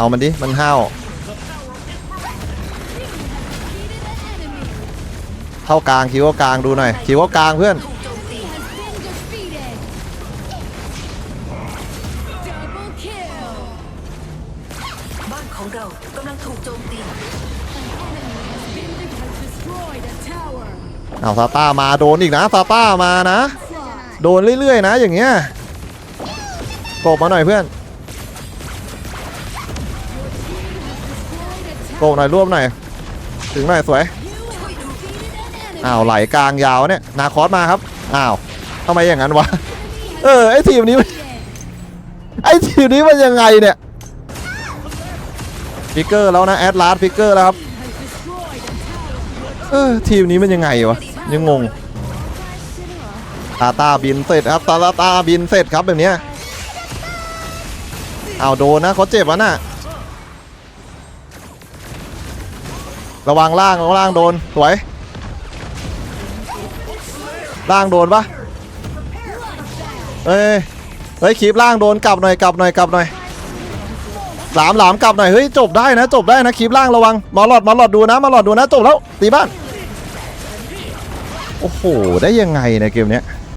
เอามันดิ มันห้าวเข้ากลางคิวเข้ากลางดูหน่อยคิวเข้ากลางเพื่อนถูกโจมตีบ้านของเรากำลังถูกโจมตีเอาซาต้ามาโดนอีกนะซาต้ามานะ โดนเรื่อยๆนะอย่างเงี้ยโกบมาหน่อยเพื่อน โกบหน่อยรวบหน่อยถึงหน่อยสวยอ้าวไหลกลางยาวเนี่ยนาคอสมาครับอ้าวทำไมอย่างนั้นวะเออไอทีมนี้ไอทีมนี้มันยังไงเนี่ยฟิกเกอร์แล้วนะแอดลาสฟิกเกอร์แล้วครับเออทีมนี้มันยังไงวะยังงงตาตาบินเสร็จครับตาตาตาบินเสร็จครับแบบเนี้ยเอาวโดนนะเขาเจ็บวะน่ะ ระวังล่างระวังล่างโดนสวยล่างโดนปะเอ้ยเฮ้ยคีบล่างโดนกลับหน่อยกลับหน่อยกลับหน่อยหลามหลามกลับหน่อยเฮ้ยจบได้นะจบได้นะคีบล่างระวังมอหลอดมอหลอดดูนะมอหลอดดูนะจบแล้วตีบ้านโอ้โหได้ยังไงในยเกมเนี้ย